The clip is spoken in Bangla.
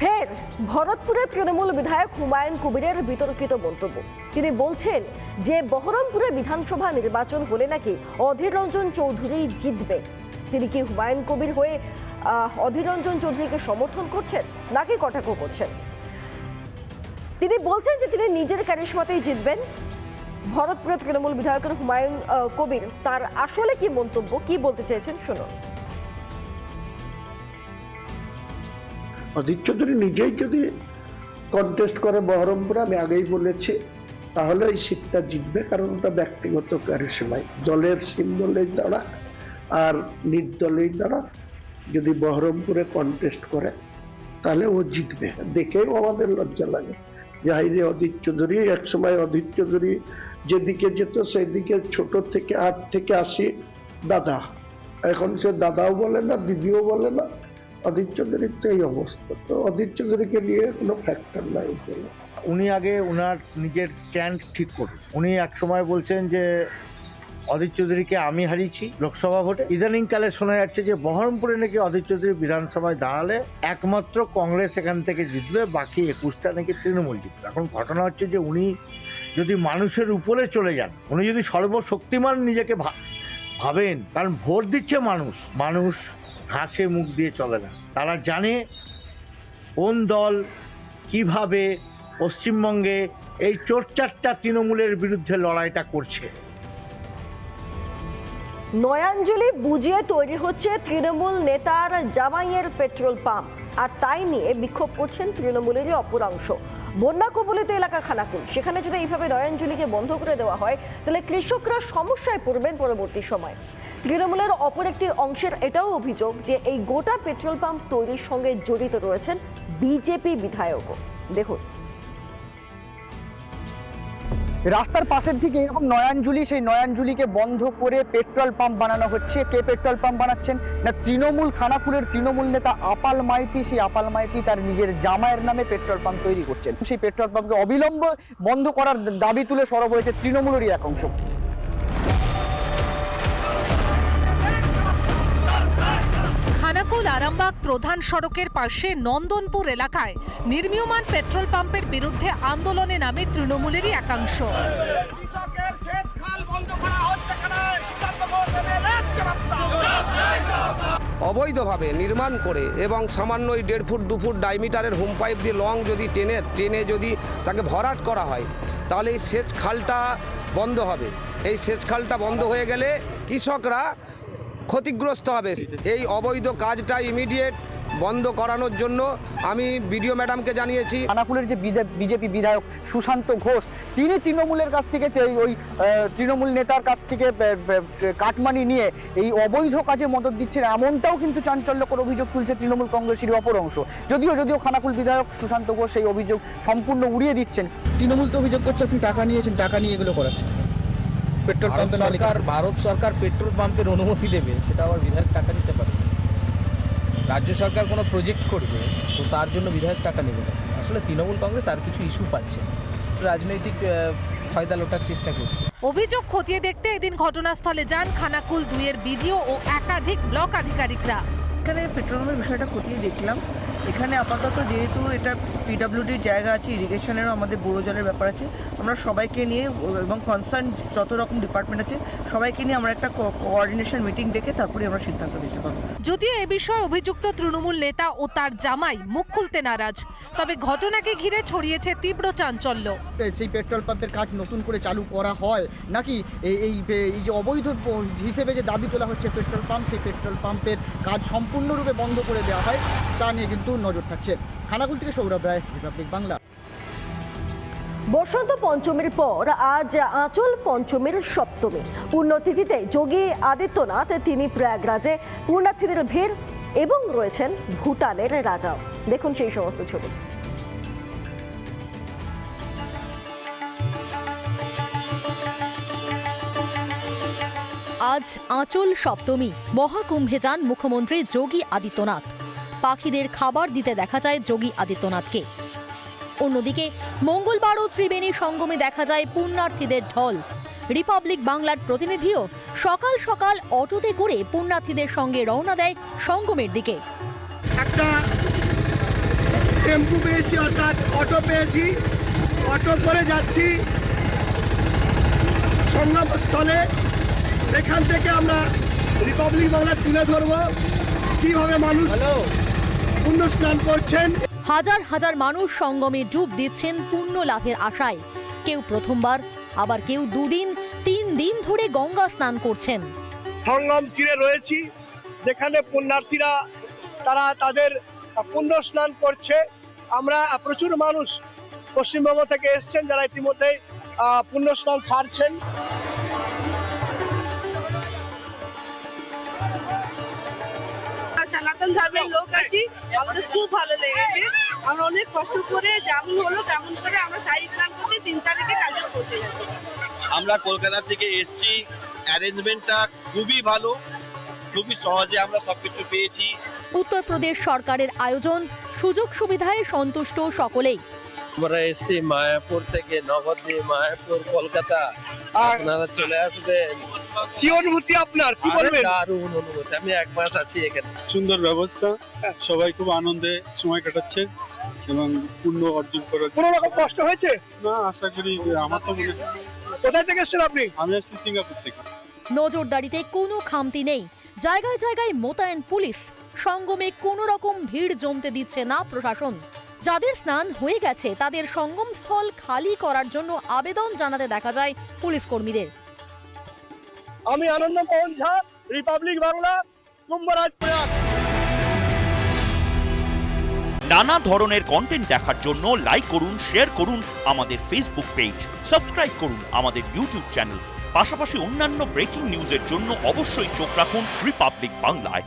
ফের ভরতপুরে তৃণমূল বিধায়ক হুমায়ুন কবিরের বিতর্কিত মন্তব্য। তিনি বলছেন যে বহরমপুরে বিধানসভা নির্বাচন হলে নাকি অধীর রঞ্জন চৌধুরী জিতবে। তিনি কি হুমায়ুন কবির হয়ে অধীর রঞ্জন চৌধুরীকে সমর্থন করছেন নাকি কটাক্ষ করছেন? তিনি বলছেন যে তিনি নিজের ক্যারিশমাতেই জিতবেন। ভরতপুরে তৃণমূল বিধায়কের হুমায়ুন কবির তার আসলে কি মন্তব্য, কি বলতে চেয়েছেন, শুনুন। অধীর চৌধুরী নিজেই যদি কন্টেস্ট করে বহরমপুরে, আমি আগেই বলেছি তাহলে এই সিটটা জিতবে, কারণ ওটা ব্যক্তিগত কারিশমাই দলের সিম্বলের দ্বারা আর নির্দলের দ্বারা যদি বহরমপুরে কন্টেস্ট করে, তাহলে ও জিতবে। দেখেও আমাদের লজ্জা লাগে। যে হাই রে অধীর চৌধুরী, একসময় অধীর চৌধুরী যেদিকে যেত সেদিকে ছোট থেকে আট থেকে আসি দাদা। এখন সে দাদাও বলে না, দিদিও বলে না। অধীর চৌধুরীর তো এই অবস্থা। তো অধীর চৌধুরীকে নিয়ে কোনো ফ্যাক্টর নাই উনি আগে ওনার নিজের স্ট্যান্ড ঠিক করুন। উনি একসময় বলছেন যে অধীর চৌধুরীকে আমি হারিয়েছি লোকসভা ভোটে। ইদানিংকালে শোনা যাচ্ছে যে, বহরমপুরে নাকি অধীর চৌধুরী বিধানসভায় দাঁড়ালে একমাত্র কংগ্রেস এখান থেকে জিতবে, বাকি একুশটা নাকি তৃণমূল জিতবে। এখন ঘটনা হচ্ছে যে, উনি যদি মানুষের উপরে চলে যান, উনি যদি সর্বশক্তিমান নিজেকে ভাবেন, কারণ ভোট দিচ্ছে মানুষ মানুষ হাসে মুখ দিয়ে চলে না। তারা জানে কোন দল কীভাবে পশ্চিমবঙ্গে এই চোরচারটা তৃণমূলের বিরুদ্ধে লড়াইটা করছে। নয়াঞ্জলি বুঝিয়ে তৈরি হচ্ছে তৃণমূল নেতার জামাইয়ের পেট্রোল পাম্প। আর তাই নিয়ে বিক্ষোভ করছেন তৃণমূলেরই অপর অংশ বন্যা কবলিত এলাকা খানাকুল সেখানে যদি এইভাবে নয়াঞ্জলিকে বন্ধ করে দেওয়া হয়, তাহলে কৃষকরা সমস্যায় পড়বেন পরবর্তী সময়। তৃণমূলের অপর একটি অংশের এটাও অভিযোগ যে এই গোটা পেট্রোল পাম্প তৈরির সঙ্গে জড়িত রয়েছেন বিজেপি বিধায়কও। দেখুন। রাস্তার পাশের দিকে এরকম নয়াঞ্জলি, সেই নয়াঞ্জলিকে বন্ধ করে পেট্রোল পাম্প বানানো হচ্ছে। কে পেট্রোল পাম্প বানাচ্ছেন? না, তৃণমূল খানাকুলের তৃণমূল নেতা আপাল মাইতি, সেই আপাল মাইতি তার নিজের জামায়ের নামে পেট্রোল পাম্প তৈরি করছেন। সেই পেট্রোল পাম্পকে অবিলম্ব বন্ধ করার দাবি তুলে সরব হয়েছে তৃণমূলেরই এক অংশ। খানাকুল আরামবাগ প্রধান সড়কের পাশে নন্দনপুর এলাকায় নির্মীয়মান পেট্রোল পাম্পের বিরুদ্ধে আন্দোলনে নামে তৃণমূলেরই একাংশ। অবৈধভাবে নির্মাণ করে এবং সামান্য ওই দেড় ফুট দু ফুট ডাইমিটারের হোম পাইপ দিয়ে লং যদি টেনে টেনে যদি তাকে ভরাট করা হয় তাহলে এই সেচ খালটা বন্ধ হবে। এই সেচ খালটা বন্ধ হয়ে গেলে কৃষকরা ক্ষতিগ্রস্ত হবে। এই অবৈধ কাজটা ইমিডিয়েট বন্ধ করানোর জন্য আমি বিডিও ম্যাডামকে জানিয়েছি। খানাকুলের যে বিজেপি বিধায়ক সুশান্ত ঘোষ তিনি তৃণমূলের কাছ থেকে ওই তৃণমূল নেতার কাছ থেকে কাটমানি নিয়ে এই অবৈধ কাজে মদত দিচ্ছেন এমনটাও কিন্তু চাঞ্চল্যকর অভিযোগ তুলছে তৃণমূল কংগ্রেসের অপর অংশ। যদিও যদিও খানাকুল বিধায়ক সুশান্ত ঘোষ সেই অভিযোগ সম্পূর্ণ উড়িয়ে দিচ্ছেন। তৃণমূল তো অভিযোগ করছে আপনি টাকা নিয়েছেন টাকা নিয়ে এগুলো করাচ্ছেন। পেট্রোল মালিক। সরকার ভারত সরকার পেট্রোল পাম্পের অনুমতি দেবে সেটা আবার বিধায়ক টাকা নিতে পারে। রাজ্য সরকার কোনো প্রজেক্ট করবে তো তার জন্য বিধায়ক টাকা নেবে না। আসলে তৃণমূল কংগ্রেস আর কিছু ইস্যু পাচ্ছে রাজনৈতিক ফয়দা লোটার চেষ্টা করছে। অভিযোগ খতিয়ে দেখতে এদিন ঘটনাস্থলে যান খানাকুল দুইয়ের বিডিও ও একাধিক ব্লক আধিকারিকরা। এখানে পেট্রোল পাম্পের বিষয়টা খতিয়ে দেখলাম। এখানে আপাতত যেহেতু এটা পিডাব্লিউডির জায়গা আছে ইরিগেশনেরও আমাদের বড় জলের ব্যাপার আছে আমরা সবাইকে নিয়ে এবং কনসার্ন যত রকম ডিপার্টমেন্ট আছে সবাইকে নিয়ে আমরা একটা কোঅর্ডিনেশন মিটিং ডেকে তারপরে আমরা সিদ্ধান্ত নিতে পারব। যদিও এ বিষয়ে অভিযুক্ত তৃণমূল নেতা ও তার জামাই মুখ খুলতে নারাজ তবে ঘটনাকে ঘিরে ছড়িয়েছে তীব্র চাঞ্চল্য। সেই পেট্রোল পাম্পের কাজ নতুন করে চালু করা হয় নাকি? এই এই এই যে অবৈধ হিসেবে যে দাবি তোলা হচ্ছে পেট্রোল পাম্প সেই পেট্রোল পাম্পের কাজ সম্পূর্ণরূপে বন্ধ করে দেওয়া হয় তা নিয়ে কিন্তু নজর থাকছে। খানাকুল থেকে সৌরভ রায় রিপাবলিক বাংলা। বসন্ত পঞ্চমীর পর আজ আঁচল পঞ্চমীর সপ্তমী। পুণ্যতিথিতে যোগী আদিত্যনাথ তিনি প্রয়াগরাজে পুণ্যার্থীদের ভিড় এবং রয়েছেন ভুটানের রাজাও। দেখুন সেই সমস্ত ছবি। আজ আঁচল সপ্তমী। মহাকুম্ভে যান মুখ্যমন্ত্রী যোগী আদিত্যনাথ। পাখিদের খাবার দিতে দেখা যায় যোগী আদিত্যনাথকে। অন্যদিকে মঙ্গলবারও ত্রিবেণী সঙ্গমে দেখা যায় পুণ্যার্থীদের ঢল। রিপাবলিক বাংলার প্রতিনিধিও সকাল সকাল অটোতে করে পুণ্যার্থীদের সঙ্গে রওনা দেয় সঙ্গমের দিকে। একটা টেম্পু পেয়েছি অর্থাৎ অটো পেয়েছি। অটো করে যাচ্ছি সেখান থেকে আমরা রিপাবলিক বাংলা তুলে ধরবো। কীভাবে মানুষ পুণ্য স্নান করছেন। হাজার হাজার মানুষ সঙ্গমে ডুব দিচ্ছেন পুণ্য লাভের আশায়। কেউ প্রথমবার আবার কেউ দুদিন তিন দিন ধরে গঙ্গা স্নান করছেন। সঙ্গম তীরে রয়েছি যেখানে পুণ্যার্থীরা তারা তাদের পুণ্য স্নান করছে। আমরা প্রচুর মানুষ পশ্চিমবঙ্গ থেকে এসছেন যারা ইতিমধ্যে পুণ্য স্নান সারছেন। সনাতন ধর্মের লোক আছি। আমাদের খুব ভালো লেগেছে। আমরা অনেক কষ্ট করে যেমন হলো তেমন করে আমরা চাই স্নান করতে তিন তারিখে কাজে করতে যাচ্ছি। আমরা কলকাতা থেকে এসছি। অ্যারেঞ্জমেন্টটা খুবই ভালো। খুবই সহজে আমরা সবকিছু পেয়েছি। উত্তরপ্রদেশ সরকারের আয়োজন সুযোগ সুবিধায় সন্তুষ্ট সকলেই। আমরা এসেছি মায়াপুর থেকে নবদ্বীপ মায়াপুর কলকাতা। আপনারা চলে আসবেন। কি অনুভূতি আপনার? কি বলবেন? দারুণ অনুভূতি। আমি এক মাস আছি এখানে। সুন্দর ব্যবস্থা। সবাই খুব আনন্দে সময় কাটাচ্ছে এবং পূর্ণ অর্জন করার কোনো রকম কষ্ট হয়েছে? না আশা করি আমার তো মনে হয় কোথায় থেকে এসছেন আপনি? আমি আসছি সিঙ্গাপুর থেকে। নজরদারিতে কোনো খামতি নেই। জায়গায় জায়গায় মোতায়েন পুলিশ। সঙ্গমে কোনো রকম ভিড় জমতে দিচ্ছে না প্রশাসন। যাদের স্নান হয়ে গেছে তাদের সঙ্গম স্থল খালি করার জন্য আবেদন জানাতে দেখা যায় পুলিশ কর্মীদের। আমি আনন্দ মোহন ঝা রিপাবলিক বাংলা কুম্ভরাজ প্রয়াগ। নানা ধরনের কন্টেন্ট দেখার জন্য লাইক করুন শেয়ার করুন আমাদের ফেসবুক পেজ সাবস্ক্রাইব করুন আমাদের ইউটিউব চ্যানেল পাশাপাশি অন্যান্য ব্রেকিং নিউজের জন্য অবশ্যই চোখ রাখুন রিপাবলিক বাংলায়